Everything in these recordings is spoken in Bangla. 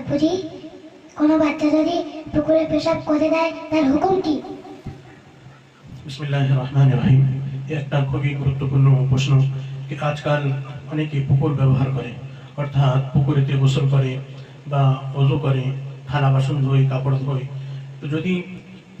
আপুজি কোনো বাচ্চা যদি পুকুরে পেশাব করে দেয়, তার হুকুম কি? একটা খুবই গুরুত্বপূর্ণ প্রশ্ন আজকাল অনেকে পুকুর ব্যবহার করে। অর্থাৎ পুকুরেতে গোসল করে বা অজু করে, থালা বাসন ধোয়, কাপড় ধোয়। তো যদি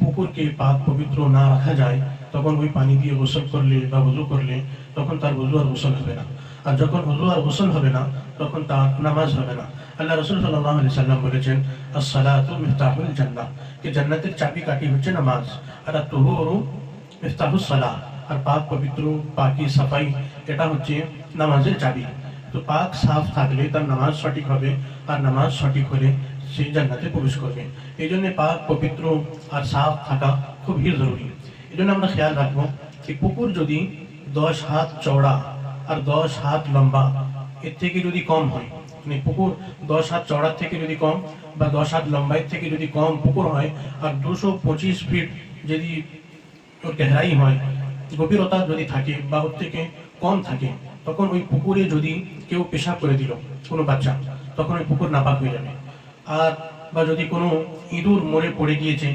পুকুরকে পাক পবিত্র না রাখা যায়, তখন ওই পানি দিয়ে গোসল করলে বা অজু করলে তখন তার অজু আর গোসল হবে না। আর যখন অজু আর গোসল হবে না, তখন তার নামাজ হবে না। আল্লাহ রসুল সাল্লাহ আলি সাল্লাম বলেছেন, আসসালাতু মিফতাহুল জান্নাহ। যে জান্নাতের চাবি কাঠি হচ্ছে নামাজ, আর তুহুরু মিফতাহুস সালাহ। আর পাক পবিত্র, পাকি সাফাই, এটা হচ্ছে নামাজের চাবি। তো পাক সাফ থাকলে তার নামাজ সঠিক হবে, আর নামাজ সঠিক হলে সেই জান্নাতে প্রবেশ করবে। এই জন্য পাক পবিত্র আর সাফ থাকা খুবই জরুরি। এই জন্য আমরা খেয়াল রাখব যে পুকুর যদি দশ হাত চওড়া আর দশ হাত লম্বা, এর থেকে যদি কম হয় মানে পুকুর দশ হাত চওড়ার থেকে যদি কম বা দশ হাত লম্বাইয়ের থেকে যদি কম পুকুর হয় আর দুশো পঁচিশ ফিট যদি ওর গেহরাই হয়, গভীরতা যদি থাকে বা ওর থেকে কম থাকে, তখন ওই পুকুরে যদি কেউ পেশাব করে দিল, কোনো বাচ্চা, তখন ওই পুকুর নাপাক হয়ে যাবে। আর বা যদি কোনো ইঁদুর মরে পড়ে গিয়েছে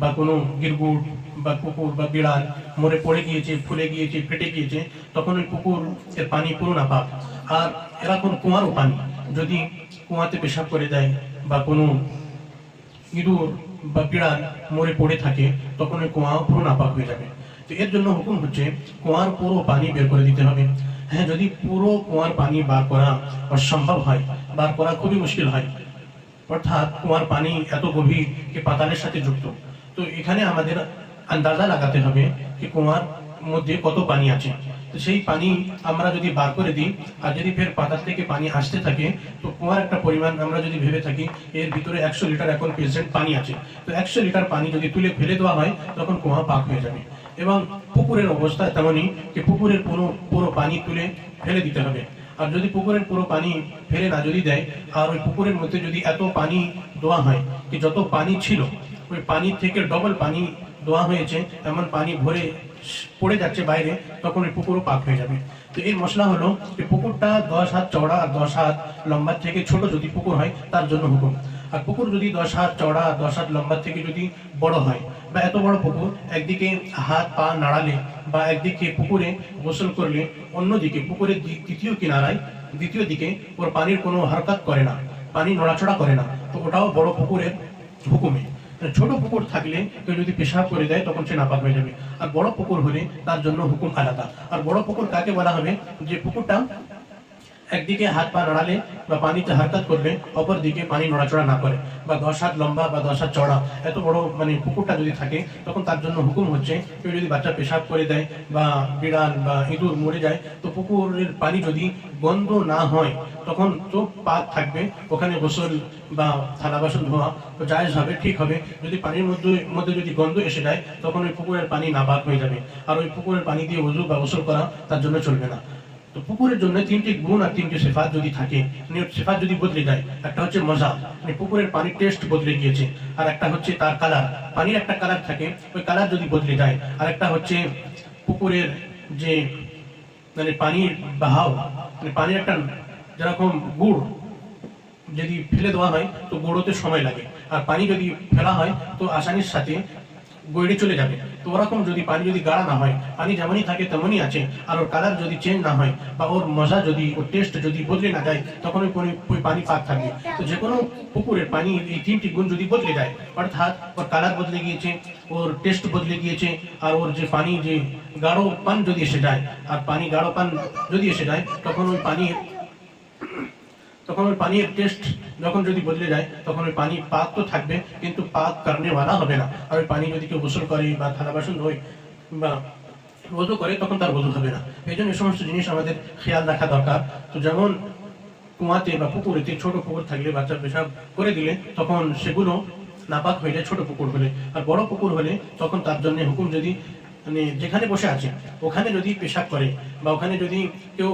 বা কোনো গিরগুট বা কুকুর বা বিড়াল মরে পড়ে গিয়েছে, ফুলে গিয়েছে, ফেটে গিয়েছে, তখন ওই পুকুর এর পানি পুরো নাপাক। আর এরকম কুয়ারও পানি যদি কুয়াতে পেশাব করে দেয় বা কোনো ইঁদুর বা বিড়াল মরে পড়ে থাকে, তখন ওই কুয়া পুরো নাপাক হয়ে যাবে। তো এর জন্য হুকুম হচ্ছে, কুয়ার পুরো পানি বের করে দিতে হবে। হ্যাঁ যদি পুরো কুয়ার পানি বার করা অসম্ভব হয়, বার করা খুবই মুশকিল হয়, অর্থাৎ কুয়ার পানি এত গভীর কি পাতালের সাথে যুক্ত। তো এখানে আমাদের আন্দাজা লাগাতে হবে যে কুয়ার মধ্যে কত পানি আছে? তো সেই পানি আমরা যদি বার করে দিই, আর যদি ফের পাতার থেকে পানি আসতে থাকে, তো কুয়ার একটা পরিমাণ আমরা যদি ভেবে থাকি, এর ভিতরে একশো লিটার এখন প্রেসেন্ট পানি আছে। তো একশো লিটার পানি যদি তুলে ফেলে দেওয়া হয়, তখন কুয়া পাক হয়ে যাবে। এবং পুকুরের অবস্থা তেমনই যে পুকুরের পুরো পুরো পানি তুলে ফেলে দিতে হবে। আর যদি পুকুরের পুরো পানি ফেলে না যদি দেয়, আর ওই পুকুরের মধ্যে যদি এত পানি দেওয়া হয়, যে যত পানি ছিল, ওই পানি থেকে ডবল পানি দেওয়া হয়েছে, এমন পানি ভরে পড়ে যাচ্ছে বাইরে, তখন ওই পুকুরও পাক হয়ে যাবে। তো এর মশলা হলো যে পুকুরটা দশ হাত চওড়া আর দশ হাত লম্বা থেকে ছোট যদি পুকুর হয়, তার জন্য হুকুম। আর পুকুর যদি দশ হাত চওড়া আর দশ হাত লম্বা থেকে যদি বড় হয়, বা এত বড় পুকুর, একদিকে হাত পা নাড়ালে বা একদিকে পুকুরে গোসল করলে, অন্যদিকে পুকুরের দ্বিতীয় কিনারায়, দ্বিতীয় দিকে ওর পানির কোনো হারকাত করে না, পানি নড়াচড়া করে না, তো ওটাও বড় পুকুরের হুকুমে। ছোট পুকুর থাকলে কেউ যদি পেশাব করে দেয়, তখন সে নাপাক হয়ে যাবে। আর বড় পুকুর হলে তার জন্য হুকুম আলাদা। আর বড় পুকুর কাকে বলা হবে? যে পুকুরটা একদিকে হাত পা নড়ালে বা পানিতে হারকাত করবে অপর দিকে পানি নড়াচড়া না করে। বা দশ হাত লম্বা বা দশ হাত চড়া এত বড় মানে পুকুরটা যদি থাকে, তখন তার জন্য হুকুম হচ্ছে, কেউ যদি বাচ্চা পেশাব করে দেয় বা বিড়াল বা ইঁদুর মরে যায়, তো পুকুরের পানি যদি গন্ধ না হয়, তখন তো পাক থাকবে, ওখানে গোসল বা থালা বাসন ধোয়া, তো জায়জ হবে, ঠিক হবে। যদি পানির মধ্যে মধ্যে যদি গন্ধ এসে যায়, তখন ওই পুকুরের পানি নাপাক হয়ে যাবে। আর ওই পুকুরের পানি দিয়ে ওজু বা গোসল করা তার জন্য চলবে না। তো পুকুরের জন্য তিনটি গুণ আর তিনটি সেফাত যদি থাকে সেফাত যদি বদলে যায়, একটা হচ্ছে মজা। মানে পুকুরের পানির টেস্ট বদলে গিয়েছে। আর একটা হচ্ছে তার কালার পানির একটা কালার থাকে, ওই কালার যদি বদলে যায়, আর একটা হচ্ছে পুকুরের যে মানে পানির বাহাও মানে পানির একটা যেরকম গুড় যদি ফেলে দেওয়া হয়, তো গুঁড়োতে সময় লাগে। আর পানি যদি ফেলা হয়, তো আসানির সাথে গড়ে চলে যাবে। তো ওরকম যদি পানি যদি গাঢ়া না হয়, পানি যেমনই থাকে তেমনই আছে, আর ওর কালার যদি চেঞ্জ না হয়, বা ওর মজা যদি, ওর টেস্ট যদি বদলে না যায়, তখন ওই পানি- পানি পাক থাকবে। তো যে কোনো পুকুরের পানি এই তিনটি গুণ যদি বদলে যায়, অর্থাৎ ওর কালার বদলে গিয়েছে, ওর টেস্ট বদলে গিয়েছে, আর ওর যে পানি যে গাঢ় পান যদি এসে যায়, আর পানি গাঢ় পান যদি এসে যায়, তখন ওই পানির তখন ওই পানির টেস্ট যখন যদি বদলে যায়, তখন ওই পানি পাক তো থাকবে, কিন্তু পাক কারণে ওয়ালা হবে না। আর ওই পানি যদি কেউ গোসল করে বা থালা বাসন ধোয় বা বধু করে, তখন তার বধু হবে না। এই জন্য সমস্ত জিনিস আমাদের খেয়াল রাখা দরকার। তো যেমন কুয়াতে বা পুকুরেতে ছোট পুকুর থাকলে বাচ্চা পেশাব করে দিলে, তখন সেগুলো নাপাক হয়ে যায় ছোট পুকুর হলে। আর বড় পুকুর হলে তখন তার জন্য হুকুম যদি মানে যেখানে বসে আছে, ওখানে যদি পেশাব করে বা ওখানে যদি কেউ